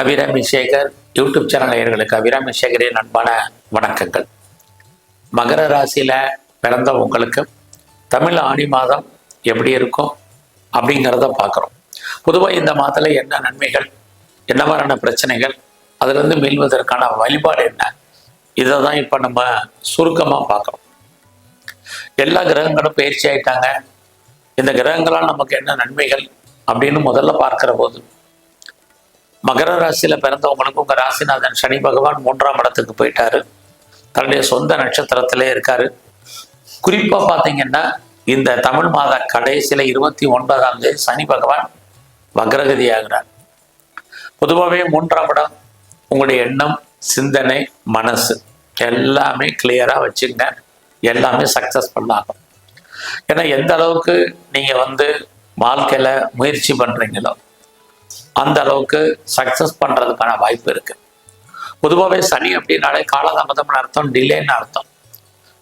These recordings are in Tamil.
அபிராமி சேகர் யூடியூப் சேனல் நேயர்களுக்கு அபிராமி சேகரின் அன்பான வணக்கங்கள். மகர ராசியில் பிறந்த உங்களுக்கு தமிழ் ஆணி மாதம் எப்படி இருக்கும் அப்படிங்கிறத பார்க்குறோம். பொதுவாக இந்த மாதத்தில் என்ன நன்மைகள் என்ன மாதிரியான பிரச்சனைகள் அதிலிருந்து மீள்வதற்கான வழிபாடு என்ன இதை தான் இப்போ நம்ம சுருக்கமாக பார்க்குறோம். எல்லா கிரகங்களும் பயிற்சி ஆயிட்டாங்க. இந்த கிரகங்களால் நமக்கு என்ன நன்மைகள் அப்படின்னு முதல்ல பார்க்குற போது மகர ராசியில் பிறந்தவங்களுக்கு உங்க ராசிநாதன் சனி பகவான் மூன்றாம் இடத்துக்கு போயிட்டாரு. தன்னுடைய சொந்த நட்சத்திரத்திலே இருக்காரு. குறிப்பா பாத்தீங்கன்னா இந்த தமிழ் மாத கடைசியில் இருபத்தி ஒன்பதாம் தேதி சனி பகவான் வக்ரகதி ஆகிறார். பொதுவாகவே மூன்றாம் இடம் உங்களுடைய எண்ணம் சிந்தனை மனசு எல்லாமே கிளியரா வச்சுங்க. எல்லாமே சக்சஸ்ஃபுல் ஆகும். ஏன்னா எந்த அளவுக்கு நீங்க வந்து வாழ்க்கையில முயற்சி பண்றீங்களோ அந்த அளவுக்கு சக்சஸ் பண்றதுக்கான வாய்ப்பு இருக்கு. பொதுவாகவே சனி அப்படின்னாலே காலதாமதம்னு அர்த்தம் டிலேன்னு அர்த்தம்.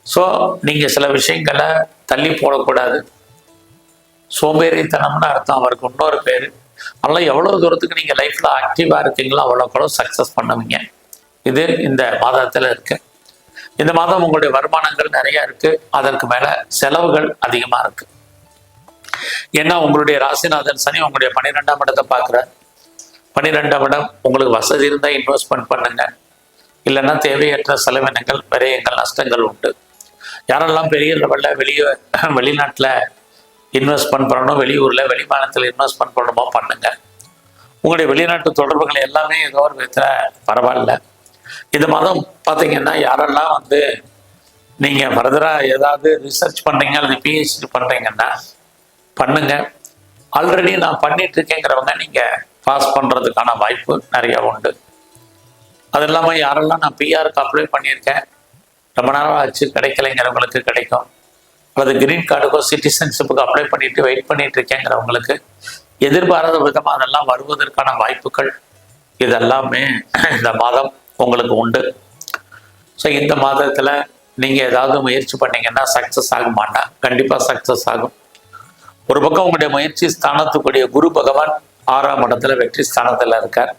ஸோ நீங்க சில விஷயங்களை தள்ளி போடக்கூடாது. சோம்பேறித்தனம்னு அர்த்தம் அவருக்கு இன்னொரு பேர். அதெல்லாம் எவ்வளோ தூரத்துக்கு நீங்கள் லைஃப்பில் ஆக்டிவாக இருக்கீங்களோ அவ்வளோக்கு அவ்வளோ சக்ஸஸ் பண்ணுவீங்க. இது இந்த மாதத்தில் இருக்கு. இந்த மாதம் உங்களுடைய வருமானங்கள் நிறைய இருக்கு. அதற்கு மேலே செலவுகள் அதிகமாக இருக்கு. ஏன்னா உங்களுடைய ராசிநாதன் சனி உங்களுடைய பன்னிரெண்டாம் இடத்தை பார்க்குறார். பன்னிரெண்டாம் இடம் உங்களுக்கு வசதி இருந்தால் இன்வெஸ்ட்மெண்ட் பண்ணுங்க. இல்லைன்னா தேவையற்ற செலவினங்கள் விரயங்கள் நஷ்டங்கள் உண்டு. யாரெல்லாம் பெரிய லெவலில் வெளியே வெளிநாட்டில் இன்வெஸ்ட்மெண்ட் பண்ணணும் வெளியூரில் வெளிமாநிலத்தில் இன்வெஸ்ட்மெண்ட் பண்ணணுமோ பண்ணுங்க. உங்களுடைய வெளிநாட்டு தொடர்புகள் எல்லாமே ஏதோ ஒரு விதத்தில் பரவாயில்ல. இந்த மாதம் பார்த்தீங்கன்னா யாரெல்லாம் வந்து நீங்கள் ஃபர்தராக ஏதாவது ரிசர்ச் பண்ணுறீங்க அல்லது பிஹெச்டி பண்ணுறீங்கன்னா பண்ணுங்க. ஆல்ரெடி நான் பண்ணிட்டு இருக்கேங்கிறவங்க நீங்கள் பாஸ் பண்ணுறதுக்கான வாய்ப்பு நிறைய உண்டு. அது இல்லாமல் யாரெல்லாம் நான் பிஆருக்கு அப்ளை பண்ணியிருக்கேன் ரொம்ப நேரம் ஆச்சு கிடைக்கலைங்கிறவங்களுக்கு கிடைக்கும். அல்லது கிரீன் கார்டுக்கோ சிட்டிசன்ஷிப்புக்கு அப்ளை பண்ணிட்டு வெயிட் பண்ணிட்டு இருக்கேங்கிறவங்களுக்கு எதிர்பாராத விதமாக அதெல்லாம் வருவதற்கான வாய்ப்புகள் இதெல்லாமே இந்த மாதம் உங்களுக்கு உண்டு. ஸோ இந்த மாதத்தில் நீங்கள் ஏதாவது முயற்சி பண்ணீங்கன்னா சக்ஸஸ் ஆக மாட்டா. கண்டிப்பாக சக்ஸஸ் ஆகும். ஒரு பக்கம் உங்களுடைய முயற்சி ஸ்தானத்துக்குரிய குரு பகவான் ஆறாம் இடத்துல வெற்றி ஸ்தானத்தில் இருக்கார்.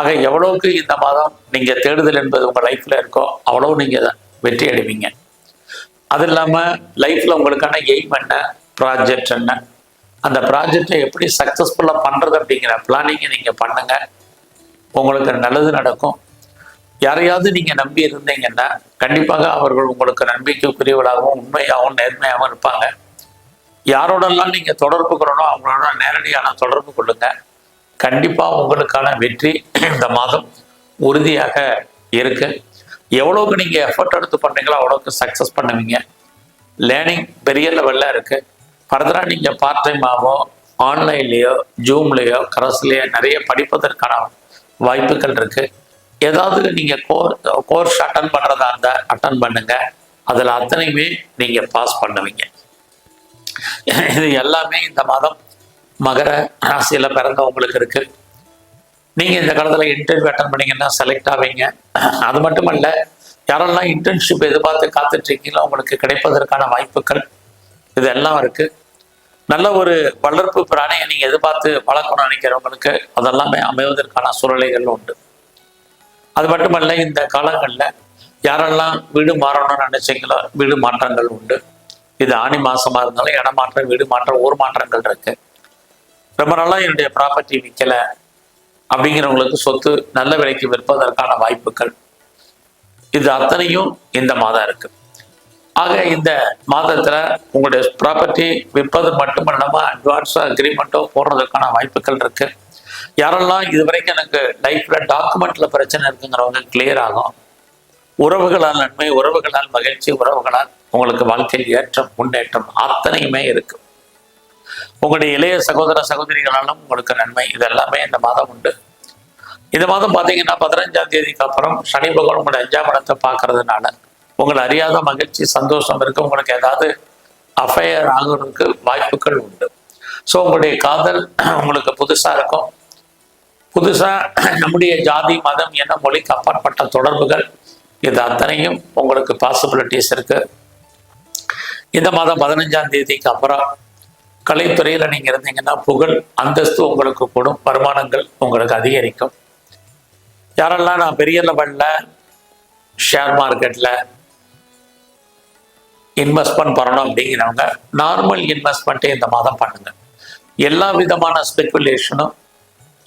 ஆக எவ்வளவுக்கு இந்த மாதம் நீங்க தேடுதல் என்பது உங்க லைஃப்ல இருக்கோ அவ்வளவு நீங்க வெற்றி அடைவீங்க. அது இல்லாம லைஃப்ல உங்களுக்கான எய்ம் என்ன? ப்ராஜெக்ட் என்ன? அந்த ப்ராஜெக்டை எப்படி சக்ஸஸ்ஃபுல்லாக பண்ணுறது அப்படிங்கிற பிளானிங்கை நீங்கள் பண்ணுங்க. உங்களுக்கு நல்லது நடக்கும். யாரையாவது நீங்கள் நம்பி இருந்தீங்கன்னா கண்டிப்பாக அவர்கள் உங்களுக்கு நம்பிக்கைக்குரியவர்களாகவும் உண்மையாகவும் நேர்மையாகவும் இருப்பாங்க. யாரோடெல்லாம் நீங்கள் தொடர்பு கொள்ளணும் அவங்களோட நேரடியான தொடர்பு கொள்ளுங்க. கண்டிப்பாக உங்களுக்கான வெற்றி இந்த மாதம் உறுதியாக இருக்கு. எவ்வளோக்கு நீங்கள் எஃபர்ட் எடுத்து பண்ணுறீங்களோ அவ்வளோக்கு சக்ஸஸ் பண்ணுவீங்க. லேர்னிங் பெரிய லெவலில் இருக்குது ஃபர்தராக நீங்கள் பார்ட் டைமாகவோ ஆன்லைன்லேயோ ஜூம்லேயோ கரஸ்லேயோ நிறைய படிப்பதற்கான வாய்ப்புகள் இருக்குது ஏதாவது நீங்கள் கோர் கோர்ஸ் அட்டன் பண்ணுறதா இருந்தால் அட்டன் பண்ணுங்கள் அதில் அத்தனையுமே நீங்கள் பாஸ் பண்ணுவீங்க. இது எல்லாமே இந்த மாதம் மகர ராசியில் பிறந்தவங்களுக்கு இருக்கு. நீங்க இந்த காலத்துல இன்டர்வியூ அட்டன் பண்ணீங்கன்னா செலக்ட் ஆவீங்க. அது மட்டும் அல்ல யாரெல்லாம் இன்டர்ன்ஷிப் எதிர்பார்த்து காத்துட்ருக்கீங்களோ உங்களுக்கு கிடைப்பதற்கான வாய்ப்புகள் இதெல்லாம் இருக்கு. நல்ல ஒரு வளர்ப்பு பிராணியை நீங்க எதிர்பார்த்து வளர்க்கணும்னு நினைக்கிறவங்களுக்கு அதெல்லாமே அமைவதற்கான சூழ்நிலைகள் உண்டு. அது மட்டுமல்ல இந்த காலங்களில் யாரெல்லாம் வீடு மாறணும்னு நினைச்சீங்களோ வீடு மாற்றங்கள் உண்டு. இது ஆணி மாசமா இருந்தாலும் இடமாற்றம் வீடு மாற்றம் ஊர் மாற்றங்கள் இருக்கு. ரொம்ப நாளா என்னுடைய ப்ராப்பர்ட்டி விற்கல அப்படிங்கிறவங்களுக்கு சொத்து நல்ல விலைக்கு விற்பதற்கான வாய்ப்புகள். இது அத்தனையும் இந்த மாதம் இருக்கு. ஆக இந்த மாதத்துல உங்களுடைய ப்ராப்பர்ட்டி விற்பது மட்டும் அட்வான்ஸோ அக்ரிமெண்ட்டோ போடுறதுக்கான வாய்ப்புகள் இருக்கு. யாரெல்லாம் இது வரைக்கும் எனக்கு லைஃப்ல டாக்குமெண்ட்ல பிரச்சனை இருக்குங்கிறவங்க கிளியர் ஆகும். உறவுகளால் நன்மை உறவுகளால் மகிழ்ச்சி உறவுகளால் உங்களுக்கு வாழ்க்கையில் ஏற்றம் முன்னேற்றம் அத்தனையுமே இருக்கும். உங்களுடைய இளைய சகோதர சகோதரிகளாலும் உங்களுக்கு நன்மை. இது எல்லாமே இந்த மாதம் உண்டு. இந்த மாதம் பார்த்தீங்கன்னா பதினஞ்சாம் தேதிக்கு அப்புறம் சனி பகவான் உங்களுடைய அஞ்சாம் இடத்தை பார்க்கறதுனால உங்களை அறியாத மகிழ்ச்சி சந்தோஷம் இருக்கு. உங்களுக்கு ஏதாவது அஃபையர் ஆகுறதுக்கு வாய்ப்புகள் உண்டு. ஸோ உங்களுடைய காதல் உங்களுக்கு புதுசாக இருக்கும். புதுசாக நம்முடைய ஜாதி மதம் என மொழிக்கு அப்பாற்பட்ட தொடர்புகள். இது அத்தனையும் உங்களுக்கு பாசிபிலிட்டிஸ் இருக்குது இந்த மாதம் பதினஞ்சாம் தேதிக்கு அப்புறம் கலைத்துறையில் நீங்கள் இருந்தீங்கன்னா புகழ் அந்தஸ்து உங்களுக்கு கூடும் வருமானங்கள் உங்களுக்கு அதிகரிக்கும். யாரெல்லாம் நான் பெரிய லெவலில் ஷேர் மார்க்கெட்டில் இன்வெஸ்ட்மெண்ட் பண்ணணும் அப்படிங்கிறவங்க நார்மல் இன்வெஸ்ட்மெண்ட்டே இந்த மாதம் பண்ணுங்க. எல்லா விதமான ஸ்பெக்குலேஷனும்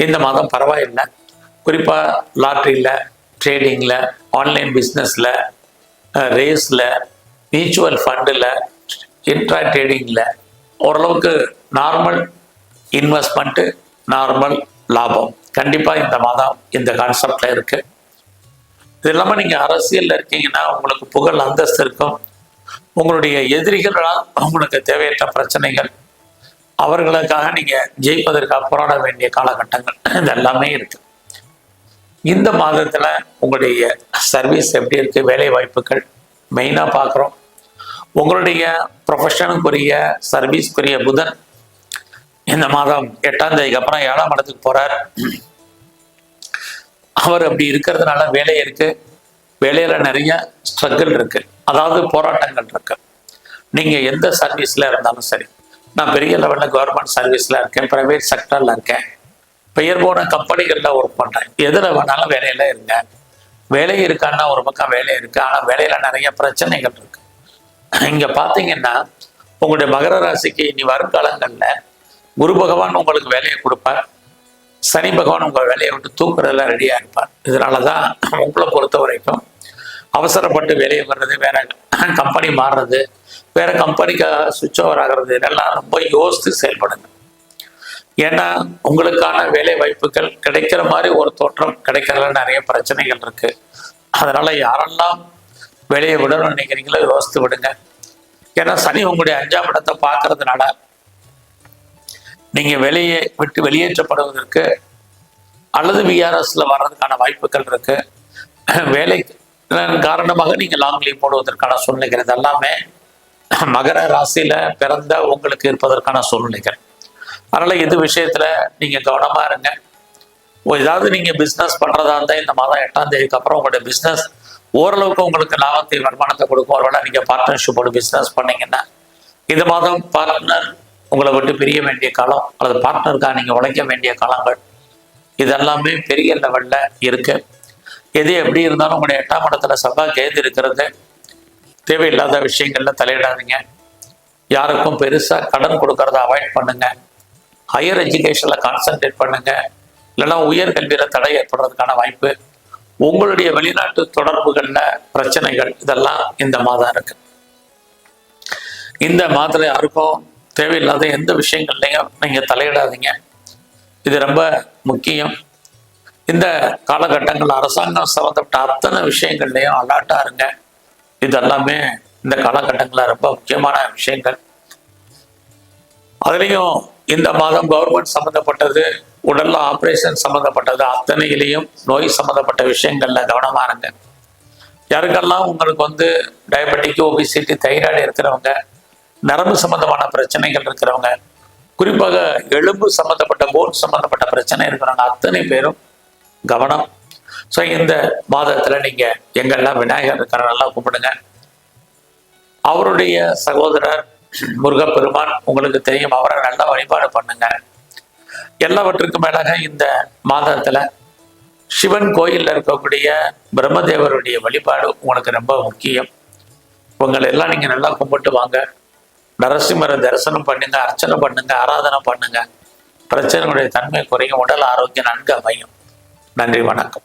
இந்த மாதம் பரவாயில்லை. குறிப்பாக லாட்ரியில் ட்ரேடிங்கில் ஆன்லைன் பிஸ்னஸில் ரேஸில் மியூச்சுவல் ஃபண்டில் இன்ட்ரா ட்ரேடிங்கில் ஓரளவுக்கு நார்மல் இன்வெஸ்ட்மெண்ட்டு நார்மல் லாபம். கண்டிப்பாக இந்த மாதம் இந்த கான்செப்டில் இருக்குது இது இல்லாமல் நீங்கள் அரசியலில் இருக்கீங்கன்னா உங்களுக்கு புகழ் அந்தஸ்து இருக்கும். உங்களுடைய எதிரிகளால் உங்களுக்கு தேவையற்ற பிரச்சனைகள். அவர்களுக்காக நீங்கள் ஜெயிப்பதற்காக போராட வேண்டிய காலகட்டங்கள். இது எல்லாமே இருக்கு. இந்த மாதத்தில் உங்களுடைய சர்வீஸ் எப்படி இருக்குது வேலை வாய்ப்புகள் மெயினாக பார்க்குறோம் உங்களுடைய ப்ரொஃபஷனுக்குரிய சர்வீஸ்க்குரிய புதன் இந்த மாதம் எட்டாம் தேதிக்கு அப்புறம் ஏழாம் இடத்துக்கு போறார். அவர் அப்படி இருக்கிறதுனால வேலை இருக்கு. வேலையில நிறைய ஸ்ட்ரகிள் இருக்கு. அதாவது போராட்டங்கள் இருக்கு. நீங்க எந்த சர்வீஸ்ல இருந்தாலும் சரி. நான் பெரிய லெவலில் கவர்மெண்ட் சர்வீஸ்ல இருக்கேன். ப்ரைவேட் செக்டர்ல இருக்கேன். பெயர் போன கம்பெனிகள்ல ஒர்க் பண்றேன். எதுல வேணாலும் வேலையில இருங்க. வேலை இருக்கான்னா ஒரு பக்கம் வேலை இருக்கு. ஆனா வேலையில நிறைய பிரச்சனைகள் இருக்கு. இங்க பாத்தீங்கன்னா உங்களுடைய மகர ராசிக்கு இனி வருங்காலங்கள்ல குரு பகவான் உங்களுக்கு வேலையை கொடுப்பார். சனி பகவான் உங்க வேலையை விட்டு தூக்குறதுல ரெடியா இருப்பார். இதனாலதான் உங்களை பொறுத்த வரைக்கும் அவசரப்பட்டு வெளியே வர்றது வேற கம்பெனி மாறுறது வேற கம்பெனிக்கு சுவிட்ச் ஓவர் ஆகிறது இதெல்லாம் ரொம்ப யோசித்து செயல்படுங்க. ஏன்னா உங்களுக்கான வேலை வாய்ப்புகள் கிடைக்கிற மாதிரி ஒரு தோற்றம் கிடைக்கிறதுல நிறைய பிரச்சனைகள் இருக்கு. அதனால யாரெல்லாம் வேலையை விடணும்னு நினைக்கிறீங்களோ? யோசித்து விடுங்க. ஏன்னா சனி உங்களுடைய அஞ்சாம் இடத்தை பார்க்கறதுனால நீங்க வெளியே விட்டு வெளியேற்றப்படுவதற்கு அல்லது விஆர்எஸ்ல வர்றதுக்கான வாய்ப்புகள் இருக்கு. வேலை காரணமாக நீங்க லாங் லீவ் போடுவதற்கான சூழ்நிலைகள் எல்லாமே மகர ராசியில பிறந்த உங்களுக்கு இருப்பதற்கான சூழ்நிலைகள். அதனால இது விஷயத்துல நீங்க கவனமா இருங்க. ஓ, ஏதாவது நீங்க பிசினஸ் பண்றதா இருந்தால் இந்த மாதம் எட்டாம் தேதிக்கு அப்புறம் உங்களுடைய பிசினஸ் ஓரளவுக்கு உங்களுக்கு லாபத்தை வருமானத்தை கொடுக்கும். ஒருவேளை நீங்கள் பார்ட்னர்ஷிப்போடு பிஸ்னஸ் பண்ணீங்கன்னா இந்த மாதம் பார்ட்னர் உங்களை விட்டு பிரிய வேண்டிய காலம் அல்லது பார்ட்னருக்காக நீங்கள் உழைக்க வேண்டிய காலங்கள் இதெல்லாமே பெரிய லெவலில் இருக்கு. எது எப்படி இருந்தாலும் உங்களுடைய எட்டாம் இடத்துல செவ்வாய் கேது இருக்கிறது. தேவையில்லாத விஷயங்களில் தலையிடாதீங்க. யாருக்கும் பெருசாக கடன் கொடுக்கறத அவாய்ட் பண்ணுங்க. ஹையர் எஜுகேஷனில் கான்சன்ட்ரேட் பண்ணுங்க. இல்லைன்னா உயர்கல்வியில் தடை ஏற்படுறதுக்கான வாய்ப்பு உங்களுடைய வெளிநாட்டு தொடர்புகள்ல பிரச்சனைகள் இதெல்லாம் இந்த மாதம் இருக்கு. இந்த மாதத்துல யாருக்கும் தேவையில்லாத எந்த விஷயங்கள்லையும் நீங்க தலையிடாதீங்க. இது ரொம்ப முக்கியம். இந்த காலகட்டங்கள் அரசாங்கம் சம்மந்தப்பட்ட அத்தனை விஷயங்கள்லையும் அலர்ட்டா இருங்க. இதெல்லாமே இந்த காலகட்டங்களில் ரொம்ப முக்கியமான விஷயங்கள். அதுலேயும் இந்த மாதம் கவர்மெண்ட் சம்மந்தப்பட்டது உடல்ல ஆப்ரேஷன் சம்மந்தப்பட்டது அத்தனையிலையும் நோய் சம்மந்தப்பட்ட விஷயங்கள்ல கவனமா இருங்க. யாருக்கெல்லாம் உங்களுக்கு வந்து டயபெட்டிக் ஒபிசிட்டி தைராய்டு இருக்கிறவங்க நரம்பு சம்பந்தமான பிரச்சனைகள் இருக்கிறவங்க குறிப்பாக எலும்பு சம்பந்தப்பட்ட போன் சம்பந்தப்பட்ட பிரச்சனை இருக்கிறவங்க அத்தனை பேரும் கவனம். ஸோ இந்த மாதத்துல நீங்க எங்கெல்லாம் விநாயகர் இருக்கிறனால கும்பிடுங்க. அவருடைய சகோதரர் முருகப்பெருமான் உங்களுக்கு தெரியும் அவரை நல்லா வழிபாடு பண்ணுங்க. எல்லாவற்றுக்கும் மேலாக இந்த மாதத்துல சிவன் கோயில்ல இருக்கக்கூடிய பிரம்மதேவருடைய வழிபாடு உங்களுக்கு ரொம்ப முக்கியம். உங்களை எல்லாம் நீங்க நல்லா கும்பிட்டு வாங்க. நரசிம்மரை தரிசனம் பண்ணுங்க அர்ச்சனை பண்ணுங்க ஆராதனை பண்ணுங்க. பிரச்சனைகளுடைய தன்மை குறையும் உடல் ஆரோக்கியம் நன்கு அமையும். நன்றி வணக்கம்.